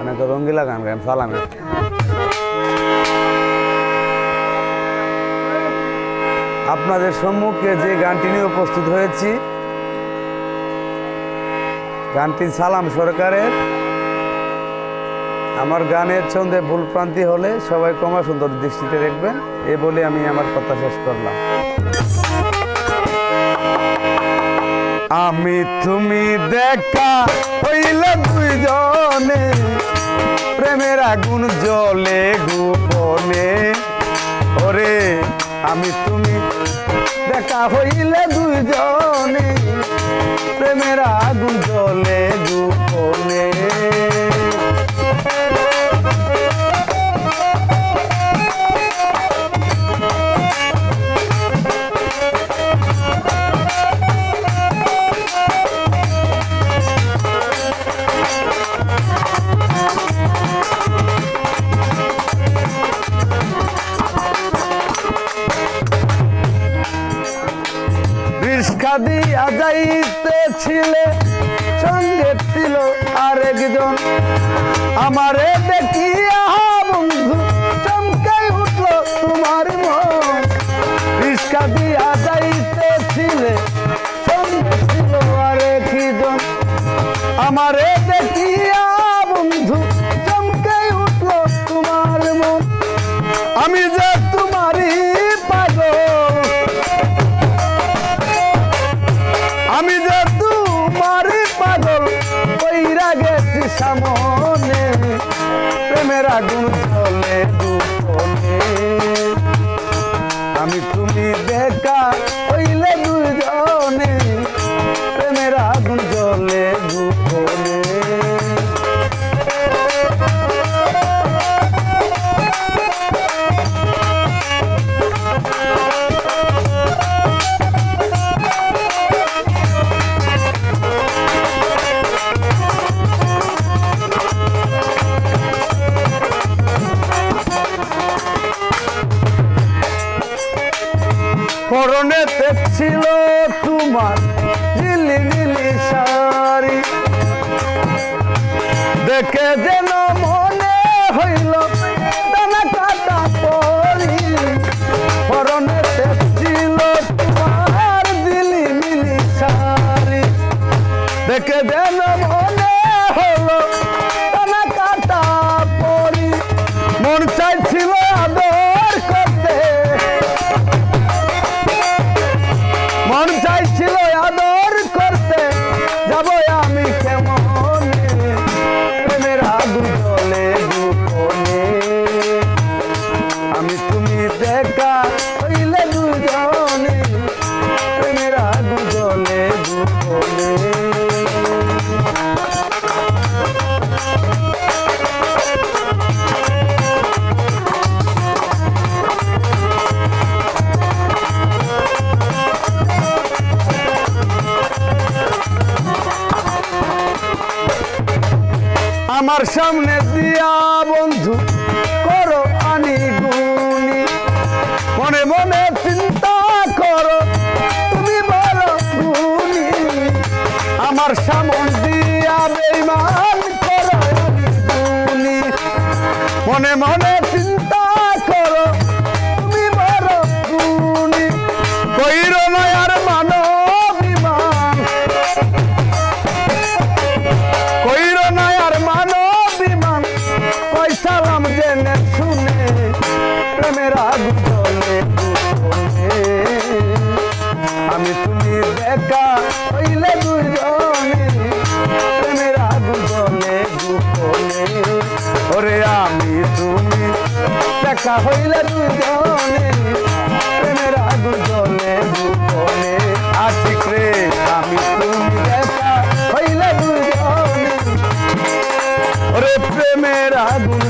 অনেক রঙ্গিলা গান গান ফালাম আপনাদের সম্মুখে যে গানটি নিয়ে উপস্থিত হয়েছি, গানটি সালাম সরকারের। আমার গানের ছন্দে ভুলপ্রান্তি হলে সবাই কমা সুন্দর দৃষ্টিতে দেখবেন, এ বলে আমি আমার কথা শেষ করলাম। আমি তুমি দেখা হইল দুইজনে। প্রেমের আগুন জলে গোপনে। ওরে, আমি তুমি দেখা হইলে দুইজনে। প্রেমের আগুন জলে গোপনে। দিয়া যাইতেছিলে সঙ্গে ছিল আরেকজন। আমারে দেখিয়া বন্ধু চমকাই উঠল তোমার মন। রিস্কা দিয়া যাইতেছিলে সঙ্গে ছিল আরেকজন। আমারে দেখিয়া গেছি মনে প্রেমের আগুন চলে দুপনে আমি তুমি দেখা ছিল তোমার নীলি নীলি শাড়ি। দেখে যেন মনে হইল দানা দিলি মিলি দেখে যেন আমার সামনে দিয়া বন্ধু করো আনি গুনি মনে মনে চিন্তা করো, তুমি বলো গুনি আমার সামন দিয়া বেইমান করো আনি গুনি মনে মনে চিন্তা আগুন জ্বলে আমি তুমি দেখা হইলে দুজনে প্রেমের আগুন গোপনে ওরে আমি তুমি দেখা হইলে দুজনে প্রেমের আগুন গোপনে আশিক রে, আমি তুমি দেখা হইলে দুজনে ওরে প্রেমের আগুন